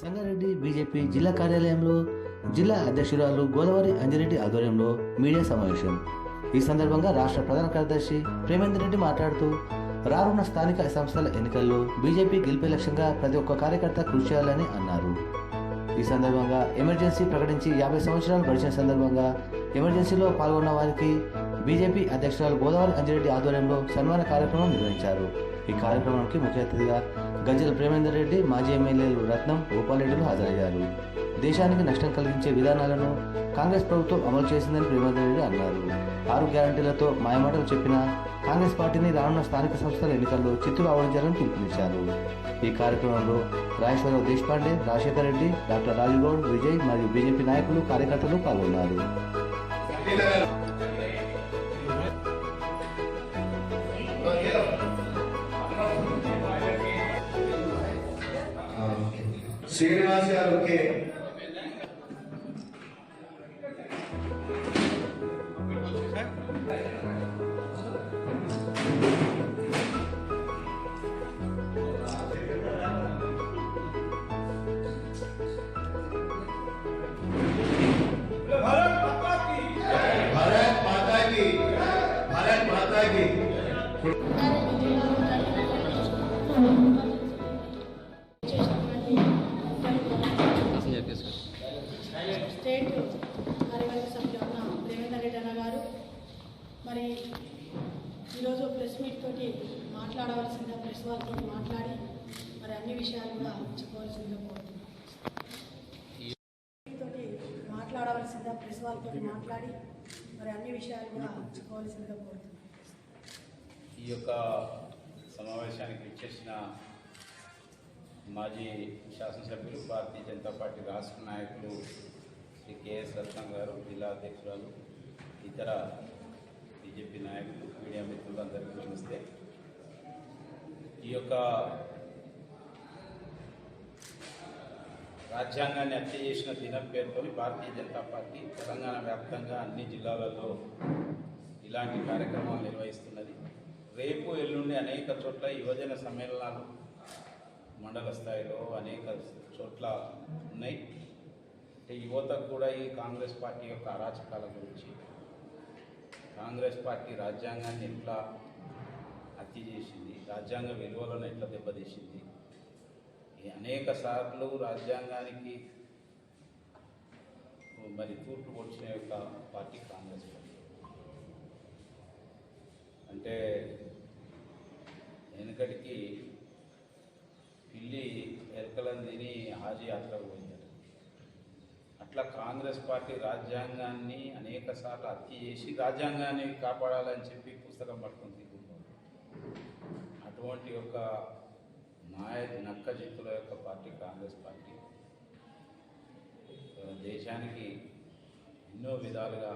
Sangareddy BJP జిల్లా కార్యాలయంలో జిల్లా అధ్యక్షురాలు గోదావరి అంజిరెడ్డి ఆధ్వర్యంలో మీడియా సమావేశం. ఈ సందర్భంగా రాష్ట్ర ప్రధాన కార్యదర్శి ప్రేమేందర్ రెడ్డి మాట్లాడుతూ రానున్న స్థానిక సంస్థల ఎన్నికల్లో బీజేపీ గెలిపే లక్ష్యంగా ప్రతి ఒక్క కార్యకర్త కృషి చేయాలని అన్నారు. ఈ సందర్భంగా ఎమర్జెన్సీ ప్రకటించి యాభై సంవత్సరాలు గడిచిన సందర్భంగా ఎమర్జెన్సీలో పాల్గొన్న వారికి బీజేపీ అధ్యక్షురాలు గోదావరి అంజిరెడ్డి ఆధ్వర్యంలో సన్మాన కార్యక్రమం నిర్వహించారు. ఈ కార్యక్రమానికి ముఖ్య అతిథిగా గజ్జల ప్రేమేందర్ రెడ్డి మాజీ ఎమ్మెల్యేలు రత్నం గోపాలరెడ్డిలు హాజరయ్యారు. దేశానికి నష్టం కలిగించే విధానాలను కాంగ్రెస్ ప్రభుత్వం అమలు చేసిందని ప్రేమేందర్ రెడ్డి అన్నారు. ఆరు గ్యారంటీలతో మాయమాటలు చెప్పిన కాంగ్రెస్ పార్టీని రానున్న స్థానిక సంస్థల ఎన్నికల్లో చిత్తులు ఆవరించాలని పిలుపునిచ్చారు. ఈ కార్యక్రమంలో రాజేశ్వరరావు దేశపాండే రాజశేఖర్ రెడ్డి డాక్టర్ రాజుగౌడ్ విజయ్ మరియు బీజేపీ నాయకులు కార్యకర్తలు పాల్గొన్నారు. శ్రీనివాస్ గారు ఓకే భారత్ మాతా की భారత్ మాతా की మాట్లాడవలసిందిగా ప్రెస్ వాళ్ళతో మాట్లాడి మరి అన్ని విషయాలు కూడా చెప్పవలసిందిగా కోరుతున్నాను. తోటి మాట్లాడవలసిందిగా ప్రెస్ వాళ్ళతో మాట్లాడి మరి అన్ని విషయాలు కూడా చెప్పవలసిందిగా కోరుతున్నాను. ఈ యొక్క సమావేశానికి ఇచ్చేసిన మాజీ శాసనసభ్యులు భారతీయ జనతా పార్టీ రాష్ట్ర నాయకులు శ్రీ కేఎస్ రత్నం గారు జిల్లా అధ్యక్షురాలు ఇతర బీజేపీ నాయకులు మీడియా మిత్రులు అందరికీ నమస్తే. ఈ యొక్క రాజ్యాంగాన్ని హత్య చేసిన దినం పేరుతో భారతీయ జనతా పార్టీ తెలంగాణ వ్యాప్తంగా అన్ని జిల్లాలలో ఇలాంటి కార్యక్రమాలు నిర్వహిస్తున్నది. రేపు ఎల్లుండి అనేక చోట్ల యువజన సమ్మేళనాలు మండల స్థాయిలో అనేక చోట్ల ఉన్నాయి. అంటే యువతకు కూడా ఈ కాంగ్రెస్ పార్టీ యొక్క అరాచకాల గురించి కాంగ్రెస్ పార్టీ రాజ్యాంగాన్ని ఎట్లా హత్య చేసింది రాజ్యాంగ విలువలను ఎట్లా దెబ్బతీసింది. ఈ అనేక సార్లు రాజ్యాంగానికి మరి తూర్పు వచ్చిన యొక్క పార్టీ కాంగ్రెస్ పార్టీ. అంటే వెనుకటికి పిల్లి ఎరకలను తిని హాజీ యాత్రకు అట్లా కాంగ్రెస్ పార్టీ రాజ్యాంగాన్ని అనేక సార్లు హత్య చేసి రాజ్యాంగాన్ని కాపాడాలని చెప్పి పుస్తకం పట్టుకుంది. అటువంటి యొక్క నాయ నక్క జిత్తుల యొక్క పార్టీ కాంగ్రెస్ పార్టీ. దేశానికి ఎన్నో విధాలుగా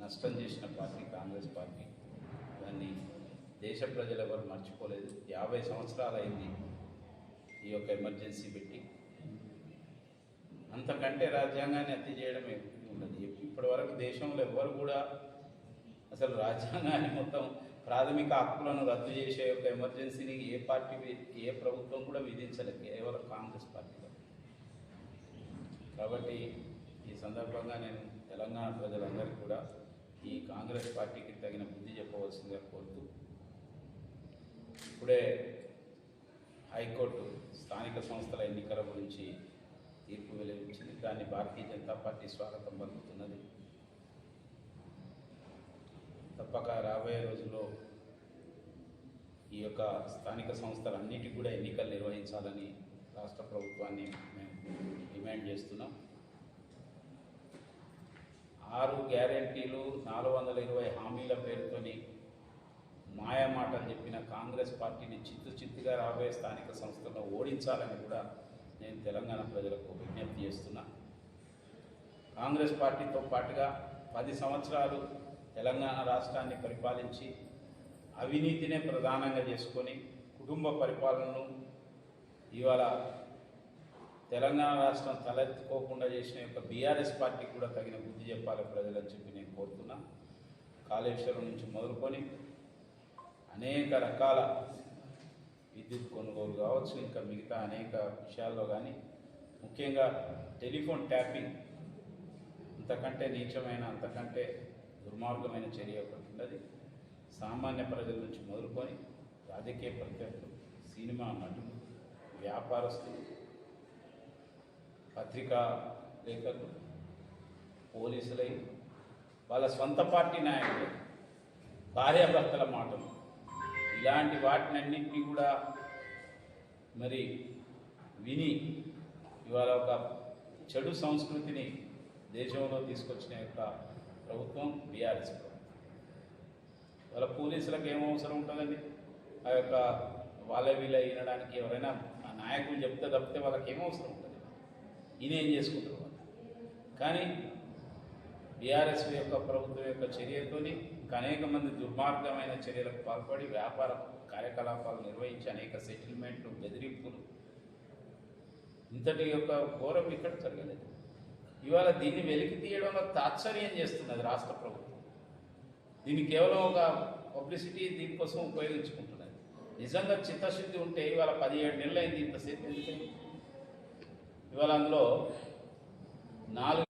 నష్టం చేసిన పార్టీ కాంగ్రెస్ పార్టీ. దాన్ని దేశ ప్రజలు ఎవరు మర్చిపోలేదు. యాభై సంవత్సరాలైంది ఈ యొక్క ఎమర్జెన్సీ పెట్టి. అంతకంటే రాజ్యాంగాన్ని హత్య చేయడమే ఉన్నది ఇప్పటి వరకు దేశంలో ఎవరు కూడా అసలు రాజ్యాంగాన్ని మొత్తం ప్రాథమిక హక్కులను రద్దు చేసే యొక్క ఎమర్జెన్సీని ఏ పార్టీ ఏ ప్రభుత్వం కూడా విధించలేదు కేవలం కాంగ్రెస్ పార్టీలో కాబట్టి ఈ సందర్భంగా నేను తెలంగాణ ప్రజలందరికీ కూడా ఈ కాంగ్రెస్ పార్టీకి తగిన బుద్ధి చెప్పవలసిందిగా కోరుతూ ఇప్పుడే హైకోర్టు స్థానిక సంస్థల ఎన్నికల గురించి తీర్పు వెలువరించింది. దాన్ని భారతీయ జనతా పార్టీ స్వాగతం పలుకుతున్నది. తప్పక రాబోయే రోజుల్లో ఈ యొక్క స్థానిక సంస్థలన్నిటికీ కూడా ఎన్నికలు నిర్వహించాలని రాష్ట్ర ప్రభుత్వాన్ని మేము డిమాండ్ చేస్తున్నాం. ఆరు గ్యారెంటీలు నాలుగు వందల ఇరవై హామీల పేరుతోని మాయమాటలు చెప్పిన కాంగ్రెస్ పార్టీని చిత్తు చిత్తుగా రాబోయే స్థానిక సంస్థల్లో ఓడించాలని కూడా నేను తెలంగాణ ప్రజలకు విజ్ఞప్తి చేస్తున్నా. కాంగ్రెస్ పార్టీతో పాటుగా పది సంవత్సరాలు తెలంగాణ రాష్ట్రాన్ని పరిపాలించి అవినీతినే ప్రధానంగా చేసుకొని కుటుంబ పరిపాలనను ఇవాళ తెలంగాణ రాష్ట్రం తలెత్తుకోకుండా చేసిన యొక్క బీఆర్ఎస్ పార్టీకి కూడా తగిన బుద్ధి చెప్పాలి ప్రజలని చెప్పి నేను కోరుతున్నా. కాళేశ్వరం నుంచి మొదలుకొని అనేక రకాల విద్యుత్ కొనుగోలు కావచ్చు ఇంకా మిగతా అనేక విషయాల్లో కానీ ముఖ్యంగా టెలిఫోన్ ట్యాపింగ్ అంతకంటే నీచమైన అంతకంటే దుర్మార్గమైన చర్య ఒకటి ఉన్నది సామాన్య ప్రజల నుంచి మొదలుకొని రాజకీయ ప్రత్యర్థులు సినిమా నటులు వ్యాపారస్తులు పత్రికా లేఖకులు పోలీసులై వాళ్ళ సొంత పార్టీ నాయకులు భార్యాభర్తల మాటలు. ఇలాంటి వాటినన్నింటినీ కూడా మరి విని ఇవాళ ఒక చెడు సంస్కృతిని దేశంలో తీసుకొచ్చిన యొక్క ప్రభుత్వం బీఆర్ఎస్ ప్రభుత్వం. వాళ్ళ పోలీసులకు ఏం అవసరం ఉంటుందండి? ఆ యొక్క వాళ్ళ వీళ్ళ వినడానికి ఎవరైనా ఆ నాయకులు చెప్తే తప్పితే వాళ్ళకి ఏం అవసరం ఉంటుంది? ఇదేం చేసుకుంటారు కానీ బీఆర్ఎస్ యొక్క ప్రభుత్వం యొక్క చర్యతోని అనేక మంది దుర్మార్గమైన చర్యలకు పాల్పడి వ్యాపార కార్యకలాపాలు నిర్వహించి అనేక సెటిల్మెంట్లు బెదిరింపులు. ఇంతటి యొక్క ఘోరం ఇక్కడ జరగలేదు. ఇవాళ దీన్ని వెలికి తీయడంలో తాత్సర్యం చేస్తున్నది రాష్ట్ర ప్రభుత్వం. దీన్ని కేవలం ఒక పబ్లిసిటీ దీనికోసం ఉపయోగించుకుంటున్నది. నిజంగా చిత్తశుద్ధి ఉంటే ఇవాళ పదిహేడు నెలలు అయింది ఇంతసేపు ఎందుకని? ఇవాళ అందులో నాలుగు